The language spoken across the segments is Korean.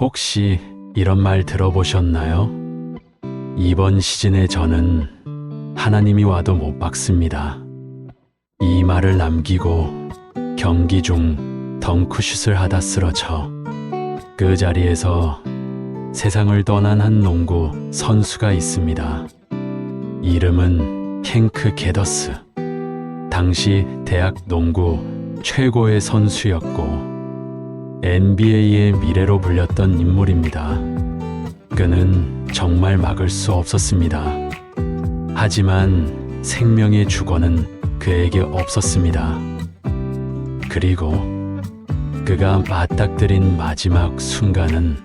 혹시 이런 말 들어보셨나요? 이번 시즌에 저는 하나님이 와도 못 박습니다. 이 말을 남기고 경기 중 덩크슛을 하다 쓰러져 그 자리에서 세상을 떠난 한 농구 선수가 있습니다. 이름은 헨크 게더스. 당시 대학 농구 최고의 선수였고 NBA의 미래로 불렸던 인물입니다. 그는 정말 막을 수 없었습니다. 하지만 생명의 주권은 그에게 없었습니다. 그리고 그가 맞닥뜨린 마지막 순간은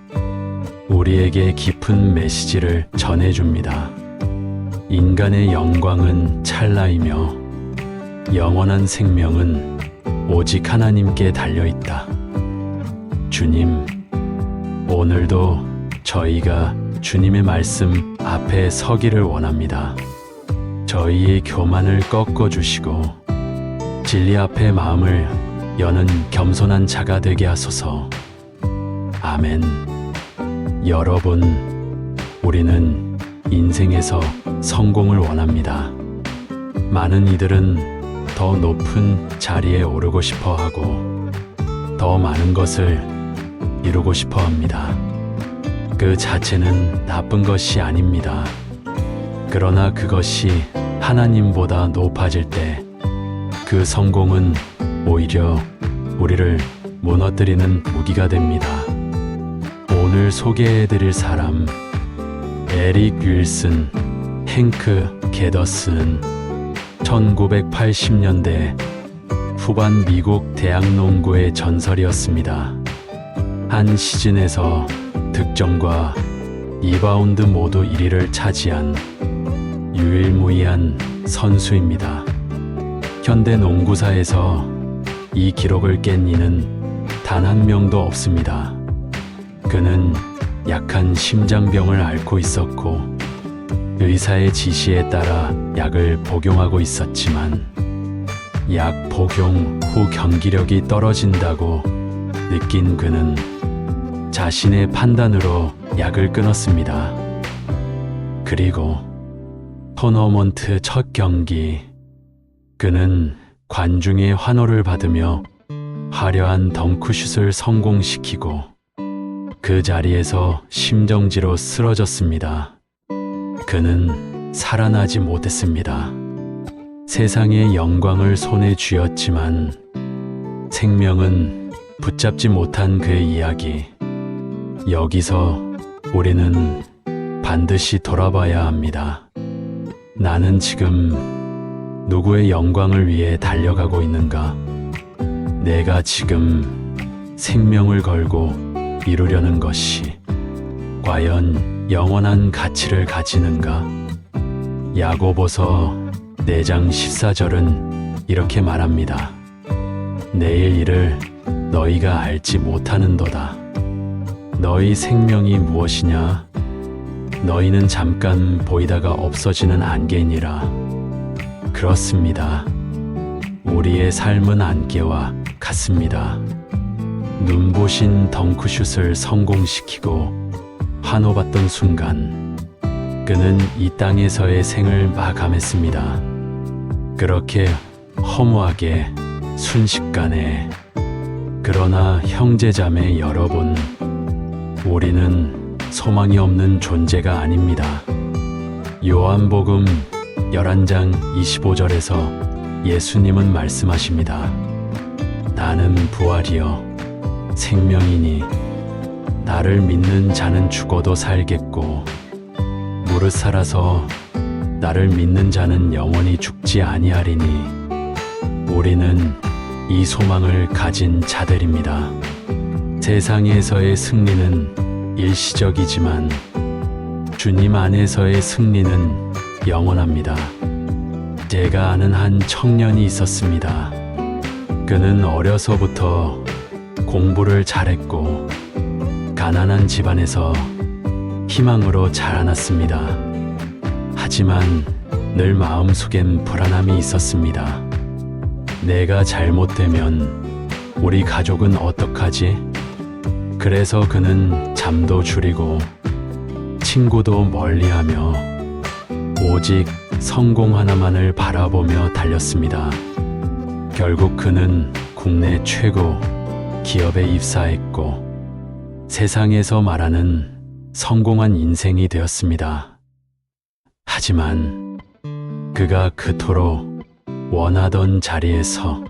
우리에게 깊은 메시지를 전해줍니다. 인간의 영광은 찰나이며 영원한 생명은 오직 하나님께 달려있다. 주님, 오늘도 저희가 주님의 말씀 앞에 서기를 원합니다. 저희의 교만을 꺾어주시고 진리 앞에 마음을 여는 겸손한 자가 되게 하소서. 아멘. 여러분, 우리는 인생에서 성공을 원합니다. 많은 이들은 더 높은 자리에 오르고 싶어 하고 더 많은 것을 이루고 싶어 합니다. 그 자체는 나쁜 것이 아닙니다. 그러나 그것이 하나님보다 높아질 때 그 성공은 오히려 우리를 무너뜨리는 무기가 됩니다. 오늘 소개해 드릴 사람 에릭 윌슨 헨크 게더스는 1980년대 후반 미국 대학 농구의 전설이었습니다. 한 시즌에서 득점과 리바운드 모두 1위를 차지한 유일무이한 선수입니다. 현대 농구사에서 이 기록을 깬 이는 단 한 명도 없습니다. 그는 약한 심장병을 앓고 있었고 의사의 지시에 따라 약을 복용하고 있었지만 약 복용 후 경기력이 떨어진다고 느낀 그는 자신의 판단으로 약을 끊었습니다. 그리고 토너먼트 첫 경기 그는 관중의 환호를 받으며 화려한 덩크슛을 성공시키고 그 자리에서 심정지로 쓰러졌습니다. 그는 살아나지 못했습니다. 세상의 영광을 손에 쥐었지만 생명은 붙잡지 못한 그의 이야기. 여기서 우리는 반드시 돌아봐야 합니다. 나는 지금 누구의 영광을 위해 달려가고 있는가? 내가 지금 생명을 걸고 이루려는 것이 과연 영원한 가치를 가지는가? 야고보서 4장 14절은 이렇게 말합니다. 내일 일을 너희가 알지 못하는도다. 너희 생명이 무엇이냐? 너희는 잠깐 보이다가 없어지는 안개니라. 그렇습니다. 우리의 삶은 안개와 같습니다. 눈부신 덩크슛을 성공시키고 환호받던 순간 그는 이 땅에서의 생을 마감했습니다. 그렇게 허무하게 순식간에 그러나 형제자매 여러분 우리는 소망이 없는 존재가 아닙니다. 요한복음 11장 25절에서 예수님은 말씀하십니다. 나는 부활이요 생명이니 나를 믿는 자는 죽어도 살겠고 무릇 살아서 나를 믿는 자는 영원히 죽지 아니하리니 우리는 이 소망을 가진 자들입니다. 세상에서의 승리는 일시적이지만 주님 안에서의 승리는 영원합니다. 제가 아는 한 청년이 있었습니다. 그는 어려서부터 공부를 잘했고 가난한 집안에서 희망으로 자라났습니다. 하지만 늘 마음속엔 불안함이 있었습니다. 내가 잘못되면 우리 가족은 어떡하지? 그래서 그는 잠도 줄이고 친구도 멀리하며 오직 성공 하나만을 바라보며 달렸습니다. 결국 그는 국내 최고 기업에 입사했고 세상에서 말하는 성공한 인생이 되었습니다. 하지만 그가 그토록 원하던 자리에서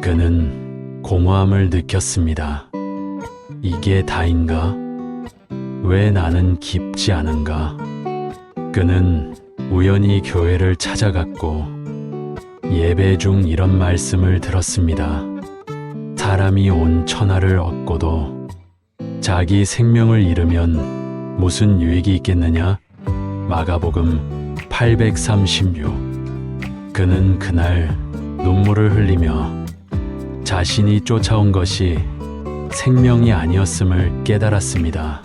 그는 공허함을 느꼈습니다. 이게 다인가? 왜 나는 깊지 않은가? 그는 우연히 교회를 찾아갔고 예배 중 이런 말씀을 들었습니다. 사람이 온 천하를 얻고도 자기 생명을 잃으면 무슨 유익이 있겠느냐? 마가복음 836 그는 그날 눈물을 흘리며 자신이 쫓아온 것이 생명이 아니었음을 깨달았습니다.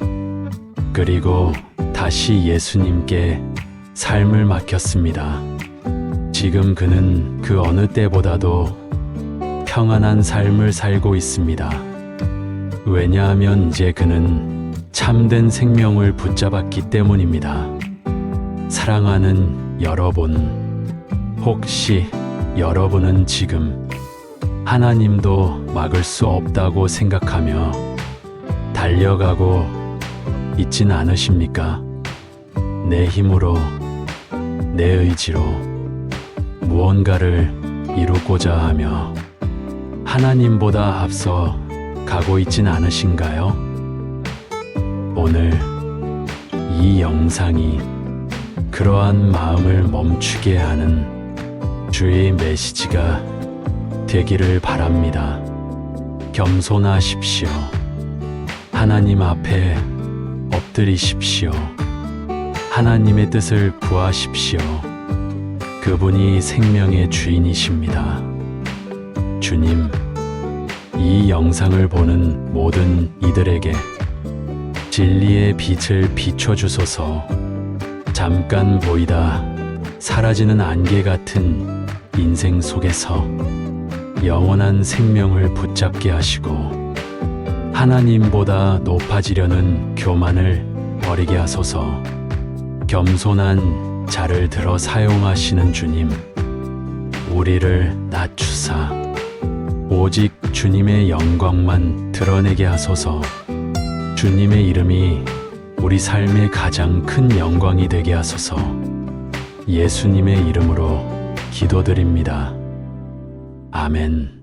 그리고 다시 예수님께 삶을 맡겼습니다. 지금 그는 그 어느 때보다도 평안한 삶을 살고 있습니다. 왜냐하면 이제 그는 참된 생명을 붙잡았기 때문입니다. 사랑하는 여러분, 혹시 여러분은 지금 하나님도 막을 수 없다고 생각하며 달려가고 있진 않으십니까? 내 힘으로, 내 의지로 무언가를 이루고자 하며 하나님보다 앞서 가고 있진 않으신가요? 오늘 이 영상이 그러한 마음을 멈추게 하는 주의 메시지가 되기를 바랍니다. 겸손하십시오. 하나님 앞에 엎드리십시오. 하나님의 뜻을 구하십시오. 그분이 생명의 주인이십니다. 주님, 이 영상을 보는 모든 이들에게 진리의 빛을 비춰주소서 잠깐 보이다 사라지는 안개 같은 인생 속에서 영원한 생명을 붙잡게 하시고 하나님보다 높아지려는 교만을 버리게 하소서. 겸손한 자를 들어 사용하시는 주님 우리를 낮추사. 오직 주님의 영광만 드러내게 하소서. 주님의 이름이 우리 삶의 가장 큰 영광이 되게 하소서. 예수님의 이름으로 기도드립니다. 아멘.